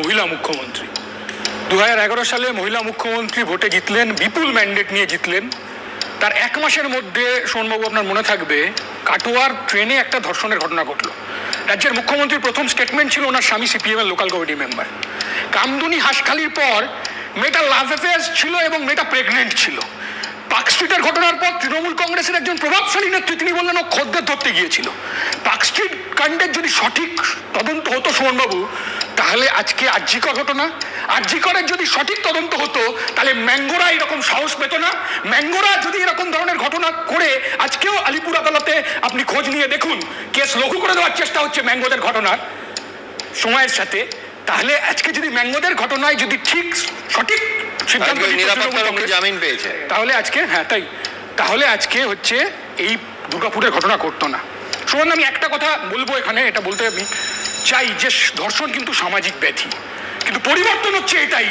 মহিলা মুখ্যমন্ত্রী। দু হাজার এগারো সালে মহিলা মুখ্যমন্ত্রী ভোটে জিতলেন, বিপুল ম্যান্ডেট নিয়ে জিতলেন। তার এক মাসের মধ্যে সোনবাবু আপনার মনে থাকবে, কাটোয়ার ট্রেনে একটা ধর্ষণের ঘটনা ঘটলো। রাজ্যের মুখ্যমন্ত্রীর প্রথম স্টেটমেন্ট ছিল ওনার স্বামী সিপিএম এর লোকাল কমিটি মেম্বার কামদুনি হাসখালির পর মেয়েটা লাভ অ্যাফেয়ার্স ছিল এবং মেয়েটা প্রেগনেন্ট ছিল। পার্ক স্ট্রিটের ঘটনার পর তৃণমূল কংগ্রেসের একজন প্রভাবশালী নেত্রী, তিনি বললেন, ও খদ্দের ধরতে গিয়েছিল। পার্ক স্ট্রিট কাণ্ডের যদি সঠিক তদন্ত হতো সুমনবাবু তাহলে আজকে আর্যিকর হতো না? আর্যিকরের যদি সঠিক তদন্ত হতো তাহলে ম্যাঙ্গোরা এরকম সাহস পেত না? ম্যাঙ্গোরা যদি এরকম ধরনের ঘটনা করে আজকেও আলিপুর আদালতে আপনি খোঁজ নিয়ে দেখুন। কেস লঘু করে দেওয়ার চেষ্টা হচ্ছে ম্যাঙ্গোদের ঘটনার সময়ের সাথে। তাহলে আজকে যদি ম্যাঙ্গোদের ঘটনায় যদি ঠিক সঠিক সিদ্ধান্ত জামিন পেয়েছে। তাহলে আজকে হ্যাঁ তাই। তাহলে আজকে হচ্ছে এই দুর্গাপুরের ঘটনা করতো না। সুমন আমি একটা কথা বলব এখানে এটা বলতে আমি চাই যে ধর্ষণ কিন্তু সামাজিক ব্যাধি। কিন্তু পরিবর্তন হচ্ছে এটাই,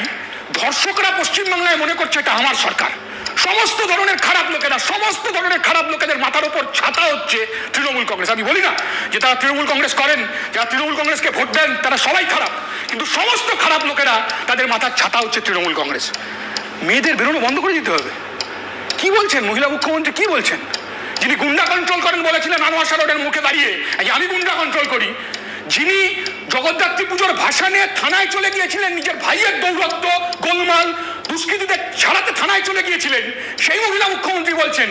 ধর্ষকরা পশ্চিমবাংলায় মনে করছে এটা আমার সরকার। সমস্ত ধরনের খারাপ লোকেরা, সমস্ত ধরনের খারাপ লোকেদের মাথার উপর ছাতা হচ্ছে তৃণমূল কংগ্রেস। আমি বলি না যে তারা তৃণমূল কংগ্রেস করেন, যারা তৃণমূল কংগ্রেসকে ভোট দেন, তারা সবাই খারাপ। কিন্তু সমস্ত খারাপ লোকেরা তাদের মাথার ছাতা হচ্ছে তৃণমূল কংগ্রেস। মেয়েদের বেরোনো বন্ধ করে দিতে হবে। কি বলছেন মহিলা মুখ্যমন্ত্রী? কি বলছেন? যিনি গুন্ডা কন্ট্রোল করেন বলেছিলেন আনোয়ার রোডের মুখে দাঁড়িয়ে আমি গুন্ডা কন্ট্রোল করি যিনি জগদ্ধাত্রী পুজোর ভাষা নিয়ে থানায় চলে গিয়েছিলেন, নিজের ভাইয়ের দৌরত্ব, গোলমাল, দুষ্কৃতীদের ছাড়াতে থানায় চলে গিয়েছিলেন, সেই মহিলা মুখ্যমন্ত্রী বলছেন,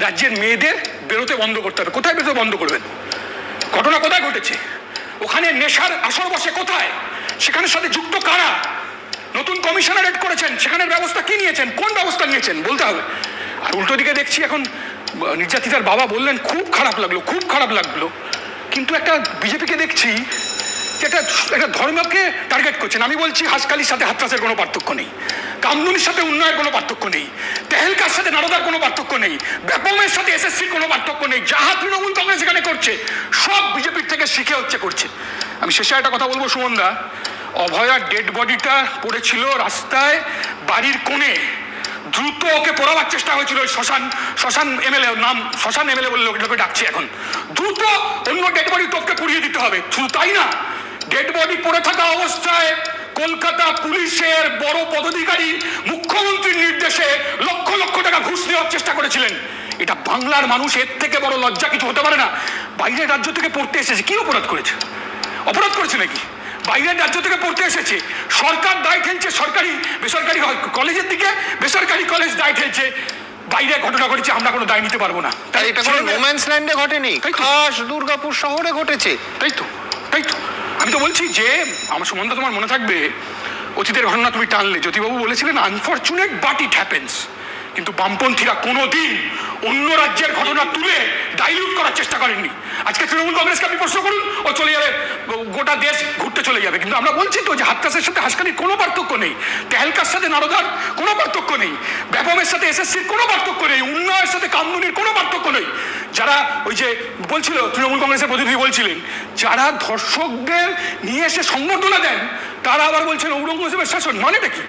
রাজ্যের মেয়েদের বেরোতে বন্ধ করতে হবে। কোথায় বেরোতে বন্ধ করবেন? ঘটনা কোথায় ঘটেছে? ওখানে নেশার আসর বসে কোথায়? সেখানের সাথে যুক্ত কারা? নতুন কমিশনারেট করেছেন, সেখানের ব্যবস্থা কি নিয়েছেন? কোন ব্যবস্থা নিয়েছেন? বলতে হবে। আর উল্টো দিকে দেখছি এখন নির্যাতিতার বাবা বললেন, খুব খারাপ লাগল, খুব খারাপ লাগল। কিন্তু একটা বিজেপিকে দেখছি একটা একটা ধর্মকে টার্গেট করছেন। আমি বলছি হাসকালির সাথে হাতরাসের কোনো পার্থক্য নেই। কামদুনির সাথে উন্নয়নের কোনো পার্থক্য নেই। তেহেলকার সাথে নারদার কোনো পার্থক্য নেই। ব্যাপমের সাথে এসএসসির কোনো পার্থক্য নেই। যাহা তৃণমূল কংগ্রেস এখানে করছে। সব বিজেপির থেকে শিখে হচ্ছে, করছে। আমি শেষে একটা কথা বলব, সুমনদা। অভয়ার ডেড বডিটা পড়েছিল রাস্তায়, বাড়ির কোণে। দ্রুত ওকে পড়াবার চেষ্টা হয়েছিল ওই শ্মশান শ্মশান এমএলএ নাম, শ্মশান এমএলএ বলে লোক- লোকে ডাকছে এখন। দ্রুত অন্য ডেড বডি টোপকে পুড়িয়ে দিতে হবে। শুধু তাই না ডেড বডি পড়ে থাকা অবস্থায় কলকাতা পুলিশের বড় পদাধিকারী, মুখ্যমন্ত্রীর নির্দেশে লক্ষ লক্ষ টাকা ঘুষ নেওয়ার চেষ্টা করেছিলেন। এটা বাংলার মানুষ, এর থেকে বড় লজ্জা কিছু হতে পারে না। বাইরের রাজ্য থেকে পড়তে এসেছে। কি অপরাধ করেছে? অপরাধ করেছে নাকি? বাইরের রাজ্য থেকে পড়তে এসেছে। সরকার দায় ঠেলছে সরকারি বেসরকারি কলেজের দিকে বেসরকারি কলেজ দায় ঠেলছে। বাইরে ঘটনা ঘটেছে আমরা কোনো দায় নিতে পারব না। আর এটা কোনো রোম্যান্স ল্যান্ডে ঘটেনি তাই খাস দুর্গাপুর শহরে ঘটেছে। তাই তো তাই তো। আমি তো বলছি যে আমার সম্বন্ধে তোমার মনে থাকবে অতীতের ঘটনা তুমি টানলে। জ্যোতিবাবু বলেছিলেন আনফর্চুনেট বাট ইট হ্যাপেন্স কিন্তু বামপন্থীরা কোনো দিন অন্য রাজ্যের ঘটনা তুলে ডাইলিউট করার চেষ্টা করেননি। আজকে তৃণমূল কংগ্রেসকে আপনি প্রশ্ন করুন, ও চলে যাবে, গোটা দেশ ঘুরতে চলে যাবে। কিন্তু আমরা বলছি তো যে হাতকাসের সাথে হাসকানির কোনো পার্থক্য নেই, তেহেলকার সাথে নারদার কোনো পার্থক্য নেই, ব্যাপমের সাথে এসএসসির কোনো পার্থক্য নেই উন্নয়ের সাথে কামদুনির কোনো পার্থক্য নেই। যারা ওই যে বলছিল, তৃণমূল কংগ্রেসের প্রতিনিধি বলছিলেন, যারা ধর্ষকদের নিয়ে এসে সংবর্ধনা দেন, তারা আবার বলছেন ঔরঙ্গজেবের শাসন মানেটা কি?